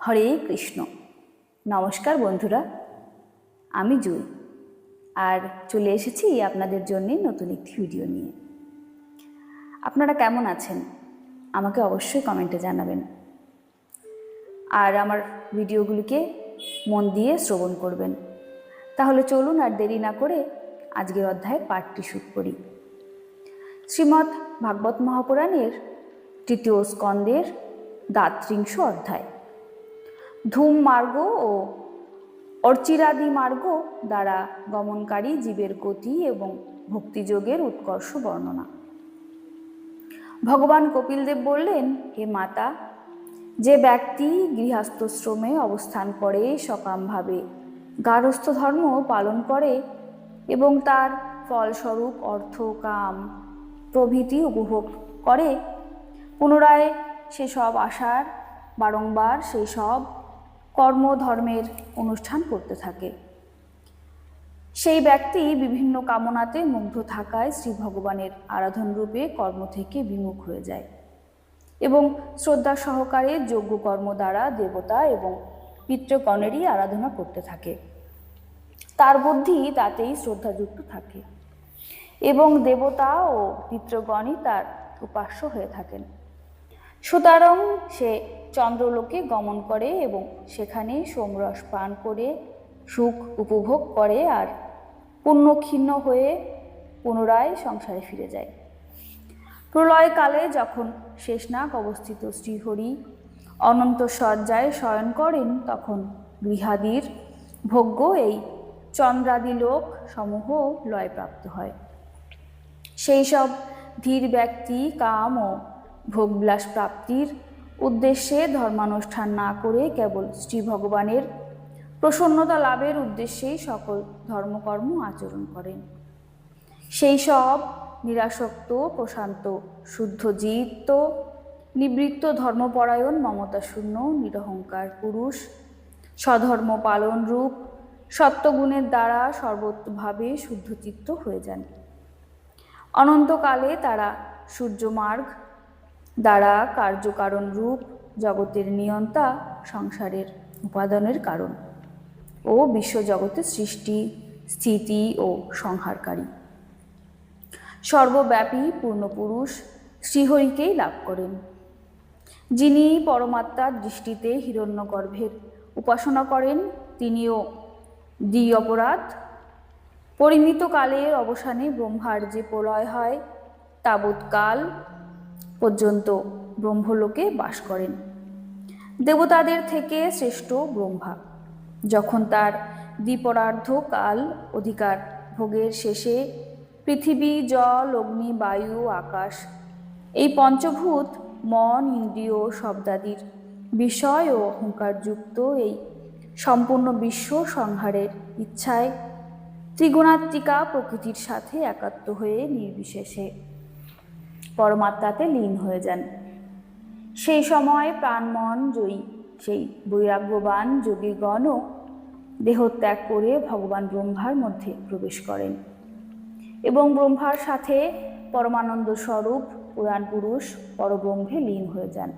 হরে কৃষ্ণ। নমস্কার বন্ধুরা, আমি জুই। আর চলে এসেছি আপনাদের জন্য নতুন একটি ভিডিও নিয়ে। আপনারা কেমন আছেন? আমাকে অবশ্যই কমেন্টে জানাবেন। আর আমার ভিডিওগুলিকে মন দিয়ে শ্রবণ করবেন। তাহলে চলুন আর দেরি না করে আজকের অধ্যায়ের পাঠটি শুরু করি। শ্রীমদ্ ভাগবত মহাপুরাণের তৃতীয় স্কন্দের দাত্রিংশ অধ্যায়। ধূম মার্গ ও অর্চিরাদি মার্গ দ্বারা গমনকারী জীবের গতি এবং ভক্তিযোগের উৎকর্ষ বর্ণনা। ভগবান কপিলদেব বললেন, হে মাতা, যে ব্যক্তি গৃহস্থশ্রমে অবস্থান করে, সকামভাবে গার্হস্থ ধর্ম পালন করে এবং তার ফলস্বরূপ অর্থ, কাম, প্রভৃতি উপভোগ করে, পুনরায় সেসব আশার বারংবার সেই সব কর্মধর্মের অনুষ্ঠান করতে থাকে। সেই ব্যক্তি বিভিন্ন কামনাতে মুগ্ধ থাকায় শ্রী ভগবানের আরাধন রূপে কর্ম থেকে বিমুখ হয়ে যায় এবং শ্রদ্ধা সহকারে যোগ্য কর্ম দ্বারা দেবতা এবং পিতৃগণেরই আরাধনা করতে থাকে। তার বুদ্ধি তাতেই শ্রদ্ধাযুক্ত থাকে এবং দেবতা ও পিতৃগণই তার উপাস্য হয়ে থাকেন। সুতরাং সে চন্দ্রলোকে গমন করে এবং সেখানে সোমরস পান করে, সুখ উপভোগ করে আর পুণ্যক্ষীণ হয়ে পুনরায় সংসারে ফিরে যায়। প্রলয়কালে যখন শেষনাগ অবস্থিত শ্রীহরি অনন্ত শয্যায় শয়ন করেন, তখন গৃহাদির ভোগ্য এই চন্দ্রাদি লোক সমূহ লয়প্রাপ্ত হয়। সেই সব ধীর ব্যক্তি, কাম ও ভোগবিলাস প্রাপ্তির উদ্দেশ্যে ধর্মানুষ্ঠান না করে কেবল শ্রী ভগবানের প্রসন্নতা লাভের উদ্দেশ্যেই সকল ধর্মকর্ম আচরণ করেন। সেই সব নিরাসক্ত, প্রশান্ত, শুদ্ধ জিত, নিবৃত্ত ধর্মপরায়ণ, মমতাশূন্য, নিরহংকার পুরুষ, স্বধর্ম পালন রূপ, সত্যগুণের দ্বারা সর্বতভাবে শুদ্ধচিত্ত হয়ে যান। অনন্তকালে তারা সূর্যমার্গ দ্বারা কার্যকারণ রূপ জগতের নিয়ন্তা সংসারের উপাদানের কারণ ও বিশ্বজগতের সৃষ্টি, স্থিতি ও সংহারকারী। সর্বব্যাপী পূর্ণপুরুষ শ্রীহরিকেই লাভ করেন। যিনি পরমাত্মার দৃষ্টিতে হিরণ্যগর্ভের উপাসনা করেন, তিনিও দ্বি অপরাধ পরিমিত কালের অবসানে ব্রহ্মার যে প্রলয় হয়, তাবৎকাল পর্যন্ত ব্রহ্মলোকে বাস করেন। দেবতাদের থেকে শ্রেষ্ঠ ব্রহ্মা। যখন তার দ্বিপরার্ধ কাল অধিকার ভোগের শেষে পৃথিবী, জল, অগ্নি, বায়ু, আকাশ, এই পঞ্চভূত, মন, ইন্দ্রিয় শব্দাদির বিষয় ও অহংকারযুক্ত এই সম্পূর্ণ বিশ্ব সংহারের ইচ্ছায় ত্রিগুণাত্মিকা প্রকৃতির সাথে একাত্ম হয়ে নির্বিশেষে পরমাত্মাতে লীন হয়ে যান। সেই সময় প্রাণমন জয়ী। সেই বৈরাগ্যবান যোগীগণও দেহত্যাগ করে ভগবান ব্রহ্মার মধ্যে প্রবেশ করেন এবং ব্রহ্মার সাথে পরমানন্দ স্বরূপ পুরাণ পুরুষ পরব্রহ্মে লীন হয়ে যান।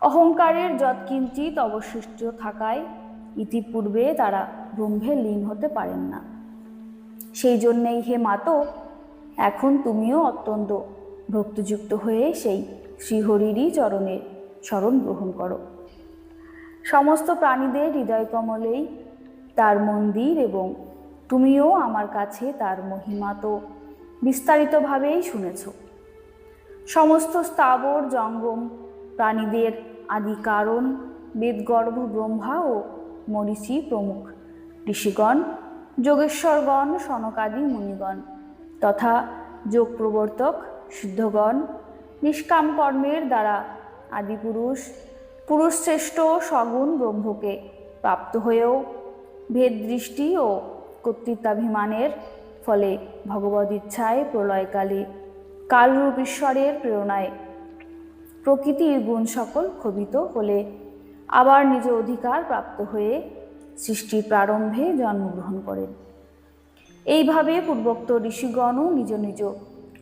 অহংকারের যৎকিঞ্চিত অবশিষ্ট থাকায় ইতিপূর্বে তারা ব্রহ্মে লীন হতে পারেন না। সেই জন্যেই হে মাতো এখন তুমিও অত্যন্ত ভক্তিযুক্ত হয়ে সেই শ্রীহরিরই চরণে স্মরণ গ্রহণ করো। সমস্ত প্রাণীদের হৃদয় কমলেই তার মন্দির এবং তুমিও আমার কাছে তার মহিমা তো বিস্তারিতভাবেই শুনেছ। সমস্ত স্থাবর জঙ্গম, প্রাণীদের আদি কারণ, বেদগর্ভ ব্রহ্মা ও মরিচি প্রমুখ ঋষিগণ, যোগেশ্বরগণ, সনকাদি মুনিগণ তথা যোগ প্রবর্তক সিদ্ধগণ নিষ্কাম কর্মের দ্বারা আদিপুরুষ পুরুষশ্রেষ্ঠ সগুণ ব্রহ্মকে প্রাপ্ত হয়েও ভেদ দৃষ্টি ও কর্তৃত্বাভিমানের ফলে ভগবদ ইচ্ছায় প্রলয়কালে কালরূপ ঈশ্বরের প্রেরণায় প্রকৃতির গুণ সকল ক্ষোভিত হলে আবার নিজ অধিকার প্রাপ্ত হয়ে সৃষ্টির প্রারম্ভে জন্মগ্রহণ করেন। এইভাবে পূর্বোক্ত ঋষিগণও নিজ নিজ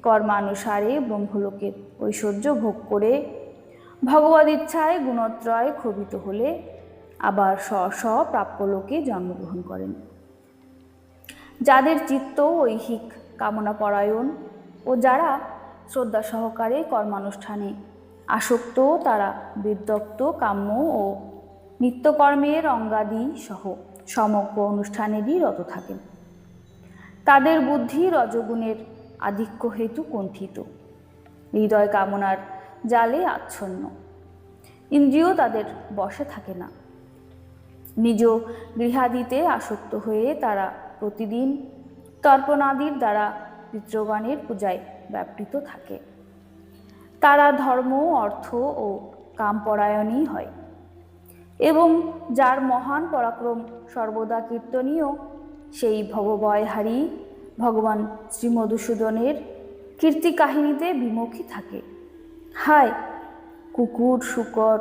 কর্মানুসারে ব্রহ্মলোকের ঐশ্বর্য ভোগ করে ভগবদ ইচ্ছায় গুণত্রয় ক্ষোভিত হলে আবার স্ব স্ব প্রাপ্য লোকে জন্মগ্রহণ করেন। যাদের চিত্ত, ঐহিক কামনা পরায়ণ ও যারা শ্রদ্ধা সহকারে কর্মানুষ্ঠানে আসক্ত, তারা বিদ্যক্ত কাম্য ও নিত্যকর্মের অঙ্গাদি সহ সমগ্র অনুষ্ঠানেরই রত থাকেন। তাদের বুদ্ধি রজগুণের আধিক্য হেতু কুণ্ঠিত। হৃদয় কামনার জালে আচ্ছন্ন। ইন্দ্রিয় তাদের বসে থাকে না। নিজ গৃহাদিতে আসক্ত হয়ে তারা প্রতিদিন তর্পণাদির দ্বারা পিতৃগণের পূজায় ব্যাপৃত থাকে। তারা ধর্ম, অর্থ ও কামপরায়ণই হয়। এবং যার মহান পরাক্রম সর্বদা কীর্তনীয় সেই ভবভয়হারী ভগবান শ্রীমধুসূদনের কীর্তি কাহিনীতে বিমুখী থাকে। হায়, কুকুর, শুকর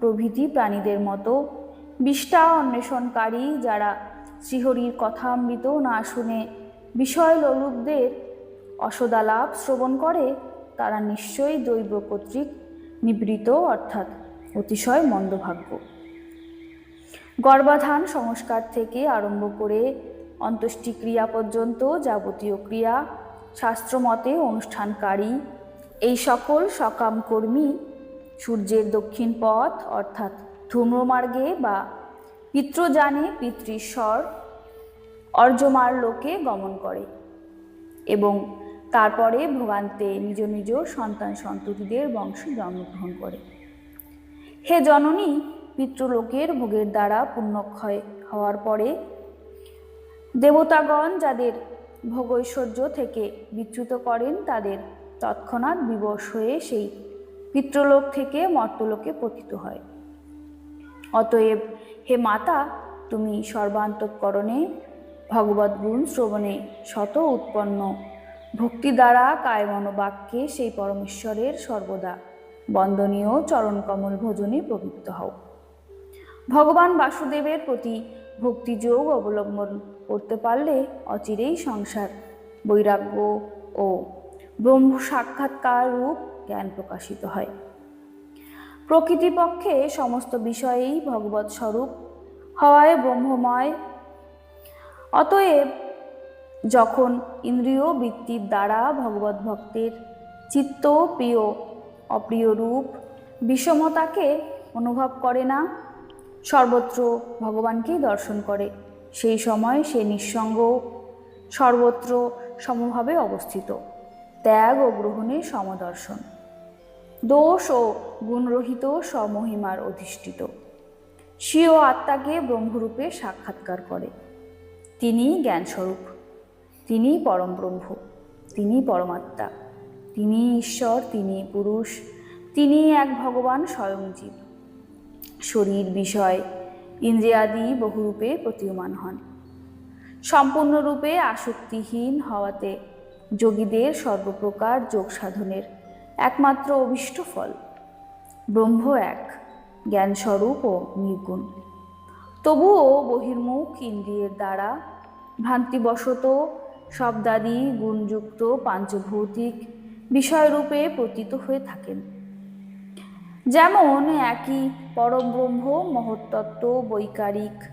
প্রভৃতি প্রাণীদের মতো বিষ্ঠা অন্বেষণকারী যারা শ্রীহরির কথামৃত না শুনে বিষয় লোলুপদের অসদালাপ শ্রবণ করে, তারা নিশ্চয়ই দৈব কর্তৃক নিবৃত, অর্থাৎ অতিশয় মন্দভাগ্য। গর্ভাধান সংস্কার থেকে আরম্ভ করে অন্ত্যেষ্টি ক্রিয়া পর্যন্ত যাবতীয় ক্রিয়া, শাস্ত্রমতে অনুষ্ঠানকারী, এই সকল সকাম কর্মী সূর্যের দক্ষিণ পথ, অর্থাৎ ধূম্রমার্গে বা পিতৃযানে পিতৃস্বর অর্জমার লোকে গমন করে এবং তারপরে ভোগান্তে নিজ নিজ সন্তান সন্ততিদের বংশে জন্মগ্রহণ করে। হে জননী, পিতৃলোকের ভোগের দ্বারা পুণ্যক্ষয় হওয়ার পরে দেবতাগণ যাদের ভোগৈশ্বর্য থেকে বিচ্যুত করেন, তাদের তৎক্ষণাৎ বিবশ হয়ে সেই পিতৃলোক থেকে মর্তলোকে পতিত হয়। অতএব, হে মাতা, তুমি সর্বান্তকরণে ভগবত গুণ শ্রবণে শত উৎপন্ন ভক্তি দ্বারা কায়মনোবাক্যে সেই পরমেশ্বরের সর্বদা বন্দনীয় চরণকমল ভোজনে প্রবৃত্ত হও। ভগবান বাসুদেবের প্রতি ভক্তিযোগ অবলম্বন করতে পারলে অচিরেই সংসার, বৈরাগ্য ও ব্রহ্ম সাক্ষাৎকার রূপ জ্ঞান প্রকাশিত হয়। প্রকৃতিপক্ষে সমস্ত বিষয়েই ভগবত স্বরূপ হওয়ায় ব্রহ্মময়। অতএব যখন ইন্দ্রিয় বৃত্তির দ্বারা ভগবত ভক্তের চিত্ত প্রিয়, অপ্রিয় রূপ বিষমতাকে অনুভব করে না সর্বত্র ভগবানকেই দর্শন করে। সেই সময় সে নিঃসঙ্গ সর্বত্র সমভাবে অবস্থিত। ত্যাগ ও গ্রহণের সমদর্শন। দোষ ও গুণরহিত সমহিমার অধিষ্ঠিত। স্বীয় আত্মাকে ব্রহ্মরূপে সাক্ষাৎকার করে। তিনি জ্ঞানস্বরূপ। তিনি পরম ব্রহ্ম। তিনি পরমাত্মা। তিনি ঈশ্বর তিনি পুরুষ। তিনি এক ভগবান স্বয়ং জীব শরীর বিষয়, ইন্দ্রিয়াদি বহুরূপে প্রতীয়মান হন। সম্পূর্ণরূপে আসক্তিহীন হওয়াতে যোগীদের সর্বপ্রকার যোগ সাধনের একমাত্র অভিষ্ট ফল। ব্রহ্ম এক, জ্ঞানস্বরূপ ও নির্গুণ। তবুও বহির্মুখ ইন্দ্রিয়ের দ্বারা ভ্রান্তিবশত শব্দাদি, গুণযুক্ত, পাঞ্চভৌতিক বিষয়রূপে পতিত হয়ে থাকেন। যেমন একই পরব্রহ্ম, মহত্তত্ত্ব, বৈকারিক,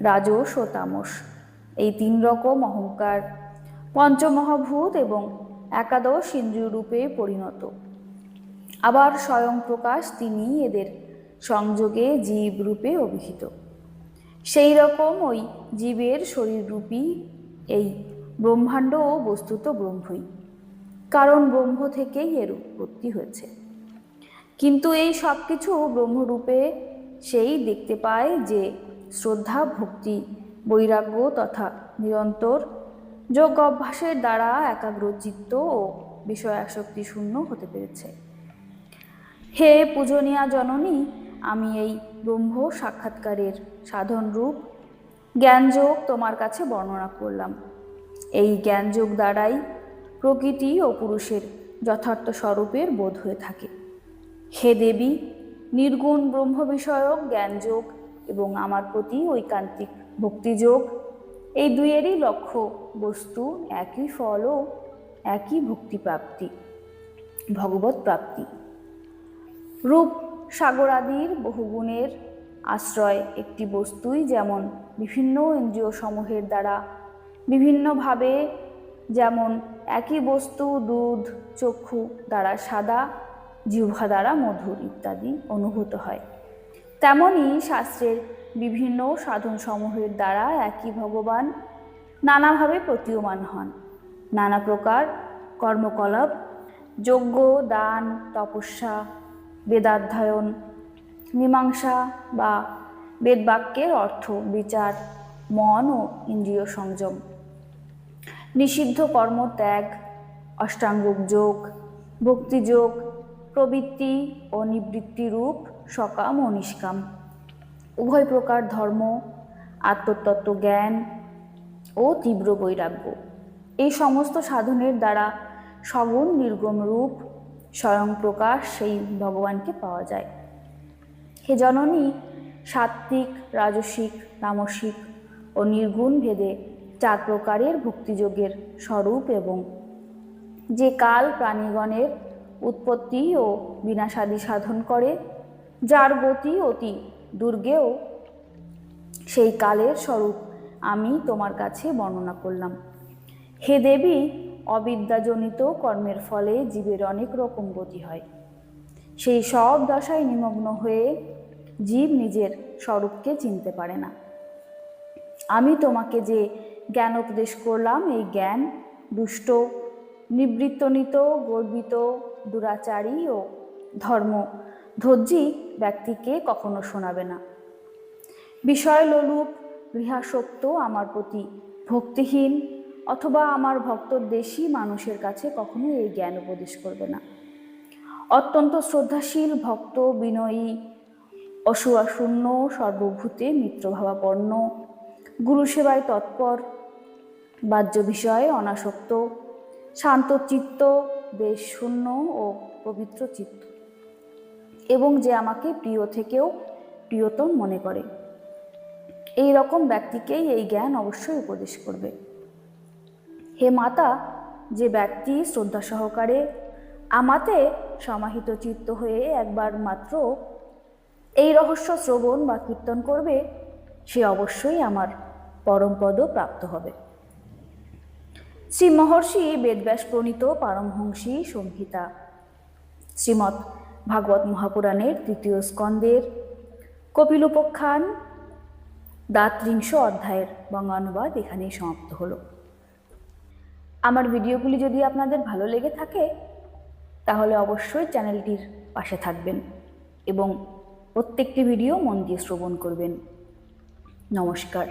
রাজস ও তামস। এই তিন রকম অহংকার পঞ্চমহাভূত এবং একাদশ ইন্দ্রিয় রূপে পরিণত। আবার স্বয়ং প্রকাশ তিনি এদের সংযোগে জীব রূপে অভিহিত। সেই রকম ওই জীবের শরীররূপী এই ব্রহ্মাণ্ড ও বস্তুত ব্রহ্মই। কারণ ব্রহ্ম থেকেই এর উৎপত্তি হয়েছে। কিন্তু এই সব কিছু ব্রহ্মরূপে সেই দেখতে পায় যে শ্রদ্ধা, ভক্তি, বৈরাগ্য তথা নিরন্তর যোগ অভ্যাসের দ্বারা একাগ্রচিত্ত ও বিষয়াসক্তি শূন্য হতে পেরেছে। হে পূজনীয়া জননী, আমি এই ব্রহ্ম সাক্ষাৎকারের সাধন রূপ জ্ঞানযোগ তোমার কাছে বর্ণনা করলাম। এই জ্ঞানযোগ দ্বারাই প্রকৃতি ও পুরুষের যথার্থ স্বরূপের বোধ হয়ে থাকে। হে দেবী, নির্গুণ ব্রহ্ম বিষয়ক জ্ঞানযোগ এবং আমার প্রতি ঐকান্তিক ভক্তিযোগ, এই দুইয়েরই লক্ষ্য, বস্তু, একই ফল ও একই ভক্তিপ্রাপ্তি ভগবত প্রাপ্তি। রূপ সাগরাদির বহুগুণের আশ্রয় একটি বস্তুই যেমন বিভিন্ন ইন্দ্রিয় সমূহের দ্বারা বিভিন্নভাবে যেমন একই বস্তু, দুধ, চক্ষু দ্বারা সাদা জিহ্বা দ্বারা মধুর ইত্যাদি অনুভূত হয়। তেমনি শাস্ত্রের বিভিন্ন সাধনসমূহের দ্বারা একই ভগবান নানাভাবে প্রতীয়মান হন। নানা প্রকার কর্মকলাপ, যজ্ঞ, দান, তপস্যা, বেদাধ্যয়ন, মীমাংসা বা বেদবাক্যের অর্থ বিচার, মন ও ইন্দ্রিয় সংযম। নিষিদ্ধ কর্ম ত্যাগ অষ্টাঙ্গিক যোগ, ভক্তিযোগ প্রবৃত্তি ও নিবৃত্তি রূপ সকাম ও নিষ্কাম। উভয় প্রকার ধর্ম, আত্মতত্ত্ব জ্ঞান ও তীব্র বৈরাগ্য। এই সমস্ত সাধনের দ্বারা সগুণ নির্গম রূপ স্বয়ং প্রকাশ সেই ভগবানকে পাওয়া যায়। হে জননী, সাত্ত্বিক, রাজসিক, তামসিক ও নির্গুণ ভেদে চার প্রকারের ভক্তিযোগের স্বরূপ এবং যে কাল প্রাণীগণের উৎপত্তি ও বিনাশাদি সাধন করে, যার গতি অতি দুর্গেও সেই কালের স্বরূপ আমি তোমার কাছে বর্ণনা করলাম। হে দেবী, অবিদ্যাজনিত কর্মের ফলে জীবের অনেক রকম গতি হয়। সেই সব দশায় নিমগ্ন হয়ে জীব নিজের স্বরূপকে চিনতে পারে না। আমি তোমাকে যে জ্ঞান উপদেশ করলাম, এই জ্ঞান দুষ্ট, নিবৃত্তনিত, গর্বিত দুরাচারী ও ধর্ম। ধৈর্যী ব্যক্তিকে কখনো শোনাবে না। বিষয় লোলুপ গৃহাসক্ত আমার প্রতি ভক্তিহীন অথবা আমার ভক্ত দেশি মানুষের কাছে কখনো এই জ্ঞান উপদেশ করবে না। অত্যন্ত শ্রদ্ধাশীল ভক্ত, বিনয়ী অসুয়াশূন্য সর্বভূতে মিত্রভাবাপন্ন, গুরু সেবায় তৎপর, বাহ্য বিষয়ে অনাসক্ত শান্ত দেশ শূন্য ও পবিত্র চিত্ত। এবং যে আমাকে প্রিয় থেকেও প্রিয়তম মনে করে। এই রকম ব্যক্তিকেই এই জ্ঞান অবশ্যই উপদেশ করবে। হে মাতা, যে ব্যক্তি শ্রদ্ধা সহকারে আমাতে সমাহিত চিত্ত হয়ে একবার মাত্র এই রহস্য শ্রবণ বা কীর্তন করবে, সে অবশ্যই আমার পরমপদ প্রাপ্ত হবে। শ্রী মহর্ষি বেদব্যাস প্রণীত পারমহংসী সংহিতা। শ্রীমৎ ভাগবত মহাপুরাণের তৃতীয় স্কন্দের কপিলোপখ্যান দাত্রিংশ অধ্যায়ের বঙ্গানুবাদ এখানেই সমাপ্ত হলো। আমার ভিডিওগুলি যদি আপনাদের ভালো লেগে থাকে, তাহলে অবশ্যই চ্যানেলটির পাশে থাকবেন এবং প্রত্যেকটি ভিডিও মন দিয়ে শ্রবণ করবেন। নমস্কার।